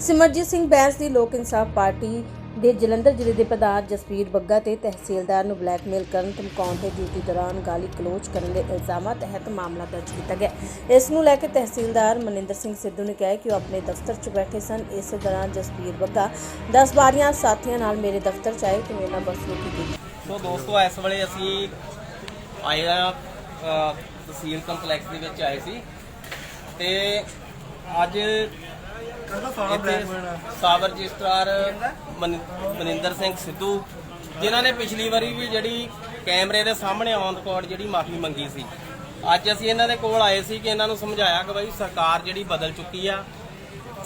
ਸਿਮਰਜੀਤ ਸਿੰਘ ਬੈਂਸ ਦੀ ਲੋਕ ਇਨਸਾਫ ਪਾਰਟੀ ਦੇ ਜਲੰਧਰ ਜ਼ਿਲ੍ਹੇ ਦੇ ਪ੍ਰਧਾਨ ਜਸਵੀਰ ਬੱਗਾ ਤੇ ਤਹਿਸੀਲਦਾਰ ਨੂੰ ਬਲੈਕਮੇਲ ਕਰਨ ਧਮਕਾਉਣ ਤੇ ਡਿਊਟੀ ਦੌਰਾਨ ਗਾਲੀ ਕਲੋਜ਼ ਕਰਨ ਦੇ ਇਲਜ਼ਾਮਾਂ ਤਹਿਤ ਮਾਮਲਾ ਦਰਜ ਕੀਤਾ ਗਿਆ। ਇਸ ਨੂੰ ਲੈ ਕੇ ਤਹਿਸੀਲਦਾਰ ਮਨਿੰਦਰ ਸਿੰਘ ਸਿੱਧੂ ਨੇ ਕਿਹਾ ਕਿ ਉਹ ਆਪਣੇ ਦਫ਼ਤਰ 'ਚ ਬੈਠੇ ਸਨ। ਇਸ ਦੌਰਾਨ ਜਸਵੀਰ ਬੱਗਾ 10 ਬਾਰੀਆਂ ਸਾਥੀਆਂ ਨਾਲ ਮੇਰੇ ਦਫ਼ਤਰ 'ਚ ਆਏ ਤੇ ਮੇਰੇ ਨਾਲ ਬਦਸਲੂਕੀ ਕੀਤੀ। ਸੋ ਦੋਸਤੋ ਇਸ ਵੇਲੇ ਅਸੀਂ ਆਏ ਆ ਅ, ਤਹਿਸੀਲ ਕੰਪਲੈਕਸ ਦੇ ਵਿੱਚ ਆਏ ਸੀ ਤੇ ਅੱਜ ਇੱਥੇ ਸਾਬ ਰਜਿਸਟਰਾਰ ਮਨ- ਮਨਿੰਦਰ ਸਿੰਘ ਸਿੱਧੂ ਜਿਨ੍ਹਾਂ ਨੇ ਪਿਛਲੀ ਵਾਰੀ ਵੀ ਜਿਹੜੀ ਕੈਮਰੇ ਦੇ ਸਾਹਮਣੇ ਔਨ ਰਿਕਾਰਡ ਜਿਹੜੀ ਮਾਫੀ ਮੰਗੀ ਸੀ। ਅੱਜ ਅਸੀਂ ਇਹਨਾਂ ਦੇ ਕੋਲ ਆਏ ਸੀ ਕਿ ਇਹਨਾਂ ਨੂੰ ਸਮਝਾਇਆ ਕਿ ਬਈ ਸਰਕਾਰ ਜਿਹੜੀ ਬਦਲ ਚੁੱਕੀ ਆ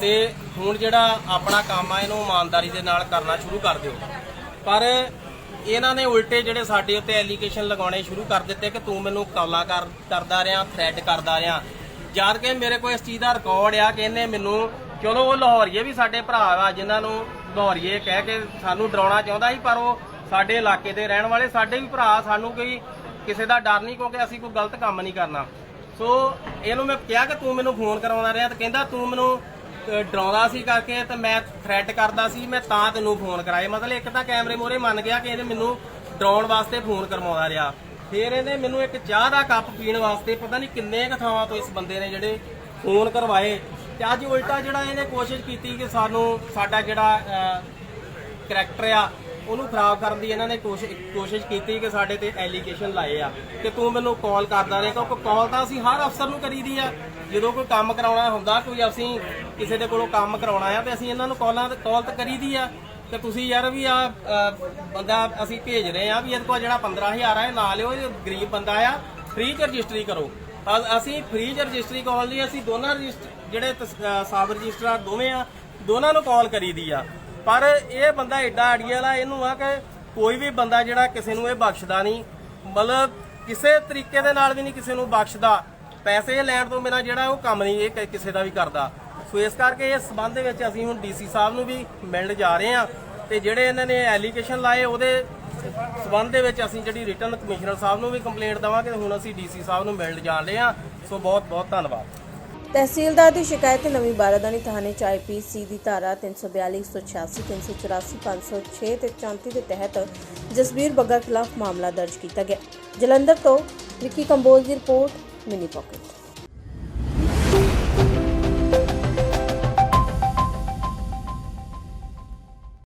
ਤੇ ਹੁਣ ਜਿਹੜਾ ਆਪਣਾ ਕੰਮ ਆ ਇਹਨੂੰ ਇਮਾਨਦਾਰੀ ਦੇ ਨਾਲ ਕਰਨਾ ਸ਼ੁਰੂ ਕਰ ਦਿਓ। ਪਰ ਇਹਨਾਂ ਨੇ ਉਲਟੇ ਜਿਹੜੇ ਸਾਡੇ ਉੱਤੇ ਐਲੀਗੇਸ਼ਨ ਲਗਾਉਣੇ ਸ਼ੁਰੂ ਕਰ ਦਿੱਤੇ ਕਿ ਤੂੰ ਮੈਨੂੰ ਕਾਲਾਂ ਕਰ ਕਰਦਾ ਰਿਹਾ ਥ੍ਰੈਟ ਕਰਦਾ ਰਿਹਾ। ਜਦ ਕਿ ਮੇਰੇ ਕੋਲ ਇਸ ਚੀਜ਼ ਦਾ ਰਿਕਾਰਡ ਆ ਕਿ ਇਹਨੇ ਮੈਨੂੰ ਚਲੋ ਉਹ ਲਾਹੌਰੀਏ ਵੀ ਸਾਡੇ ਭਰਾ ਆ ਜਿਨ੍ਹਾਂ ਨੂੰ ਲਾਹੌਰੀਏ ਕਹਿ ਕੇ ਸਾਨੂੰ ਡਰਾਉਣਾ ਚਾਹੁੰਦਾ ਸੀ, ਪਰ ਉਹ ਸਾਡੇ ਇਲਾਕੇ ਦੇ ਰਹਿਣ ਵਾਲੇ, ਸਾਡੇ ਵੀ ਭਰਾ, ਸਾਨੂੰ ਕੋਈ ਕਿਸੇ ਦਾ ਡਰ ਨਹੀਂ, ਕਿਉਂਕਿ ਅਸੀਂ ਕੋਈ ਗਲਤ ਕੰਮ ਨਹੀਂ ਕਰਨਾ। ਸੋ ਇਹਨੂੰ ਮੈਂ ਕਿਹਾ ਕਿ ਤੂੰ ਮੈਨੂੰ ਫੋਨ ਕਰਾਉਂਦਾ ਰਿਹਾ ਤੇ ਕਹਿੰਦਾ ਤੂੰ ਮੈਨੂੰ ਡਰਾਉਂਦਾ ਸੀ ਕਰਕੇ ਤੇ ਮੈਂ ਥ੍ਰੈਟ ਕਰਦਾ ਸੀ, ਮੈਂ ਤਾਂ ਤੈਨੂੰ ਫੋਨ ਕਰਾਏ ਮਤਲਬ ਇੱਕ ਤਾਂ ਕੈਮਰੇ ਮੋਰੇ ਮੰਨ ਗਿਆ ਕਿ ਇਹਨੇ ਮੈਨੂੰ ਡਰਾਉਣ ਵਾਸਤੇ ਫੋਨ ਕਰਵਾਉਂਦਾ ਰਿਹਾ। ਫਿਰ ਇਹਨੇ ਮੈਨੂੰ ਇੱਕ ਚਾਹ ਦਾ ਕੱਪ ਪੀਣ ਵਾਸਤੇ, ਪਤਾ ਨਹੀਂ ਕਿੰਨੇ ਕੁ ਥਾਵਾਂ ਤੋਂ ਇਸ ਬੰਦੇ ਨੇ ਜਿਹੜੇ ਫੋਨ ਕਰਵਾਏ। ਤੇ ਅੱਜ ਉਲਟਾ ਜਿਹੜਾ ਇਹਨੇ ਕੋਸ਼ਿਸ਼ ਕੀਤੀ ਕਿ ਸਾਨੂੰ ਸਾਡਾ ਜਿਹੜਾ ਕਰੈਕਟਰ ਆ, ਉਹਨੂੰ ਖਰਾਬ ਕਰਨ ਦੀ ਇਹਨਾਂ ਨੇ ਕੋਸ਼ਿਸ਼ ਕੋਸ਼ਿਸ਼ ਕੀਤੀ ਕਿ ਸਾਡੇ ਤੇ ਐਲੀਗੇਸ਼ਨ ਲਾਏ ਆ। ਕਿ ਤੂੰ ਮੈਨੂੰ ਕਾਲ ਕਰਦਾ ਰਹੇ, ਕਿਉਂਕਿ ਕਾਲ ਤਾਂ ਅਸੀਂ ਹਰ ਅਫਸਰ ਨੂੰ ਕਰੀਦੀ ਆ। ਜਦੋਂ ਕੋਈ ਕੰਮ ਕਰਾਉਣਾ ਹੁੰਦਾ, ਕੋਈ ਅਸੀਂ ਕਿਸੇ ਦੇ ਕੋਲੋਂ ਕੰਮ ਕਰਾਉਣਾ ਆ, ਤੇ ਅਸੀਂ ਇਹਨਾਂ ਨੂੰ ਕਾਲਾਂ ਤੇ ਕਾਲ ਤਾਂ ਕਰੀਦੀ ਆ। ਤੇ ਤੁਸੀਂ ਯਾਰ ਵੀ ਆ ਬੰਦਾ ਅਸੀਂ ਭੇਜ ਰਹੇ ਆ ਵੀ ਇਹਦੇ ਕੋਲ ਜਿਹੜਾ 15000 ਆ, ਇਹ ਲਾ ਲਿਓ, ਇਹ ਗਰੀਬ ਬੰਦਾ ਆ ਫ੍ਰੀ ਚ ਰਜਿਸਟਰੀ ਕਰੋ। ਅ- ਅਸੀਂ ਫ੍ਰੀ ਚ ਰਜਿਸਟਰੀ ਕਾਲ ਲਈ ਅਸੀਂ ਦੋਨਾਂ ਰਜਿਸਟਰ ਜਿਹੜੇ ਤਸ- ਅ, ਸਾਬ ਰਜਿਸਟਰਾਰ ਦੋਵੇਂ ਆ ਦੋਨਾਂ ਨੂੰ ਕਾਲ ਕਰੀਦੀ ਆ। ਪਰ ਇਹ ਬੰਦਾ ਐਡਾ ਅੜੀਅਲ ਆ ਇਹਨੂੰ ਆ ਕਿ ਕੋਈ ਵੀ ਬੰਦਾ ਜਿਹੜਾ ਕਿਸੇ ਨੂੰ ਇਹ ਬਖਸ਼ਦਾ ਨਹੀਂ ਮਤਲਬ ਕਿਸੇ ਤਰੀਕੇ ਦੇ ਨਾਲ ਵੀ ਨਹੀਂ ਕਿਸੇ ਨੂੰ ਬਖਸ਼ਦਾ। ਪੈਸੇ ਲੈਣ ਤੋਂ ਬਿਨਾਂ ਜਿਹੜਾ ਉਹ ਕੰਮ ਨਹੀਂ ਇਹ ਕ- ਕਿਸੇ ਦਾ ਵੀ ਕਰਦਾ। ਸੋ ਇਸ ਕਰਕੇ ਇਸ ਸਬੰਧ ਦੇ ਵਿੱਚ ਅਸੀਂ ਹੁਣ ਡੀਸੀ ਸਾਹਿਬ ਨੂੰ ਵੀ ਮਿਲਣ ਜਾ ਰਹੇ ਹਾਂ। ਤੇ ਜਿਹੜੇ ਇਹਨਾਂ ਨੇ ਐਲੀਗੇਸ਼ਨ ਲਾਏ ਉਹਦੇ ਸਬੰਧ ਦੇ ਵਿੱਚ ਅਸੀਂ ਜਿਹੜੀ ਰਿਟਰਨ ਕਮਿਸ਼ਨਰ ਸਾਹਿਬ ਨੂੰ ਵੀ ਕੰਪਲੇਂਟ ਦੇਵਾਂਗੇ ਹੁਣ ਅਸੀਂ ਡੀਸੀ ਸਾਹਿਬ ਨੂੰ ਮਿਲਣ ਜਾ ਰਹੇ ਹਾਂ। ਸੋ ਬਹੁਤ ਬਹੁਤ ਧੰਨਵਾਦ। ਤਹਿਸੀਲਦਾਰ ਦੀ ਸ਼ਿਕਾਇਤ ਤੇ ਨਵੀਂ ਬਾਰਾਦਾਨੀ ਥਾਣੇ ਚ ਆਈਪੀਸੀ ਦੀ ਧਾਰਾ 342 186 384 506 ਤੇ 34 ਦੇ ਤਹਿਤ ਜਸਬੀਰ ਬੱਗਾ ਖਿਲਾਫ ਮਾਮਲਾ ਦਰਜ ਕੀਤਾ ਗਿਆ। ਜਲੰਧਰ ਤੋਂ ਵਿੱਕੀ ਕੰਬੋਜ ਦੀ ਰਿਪੋਰਟ, ਮਿਨੀ ਪਾਕਟ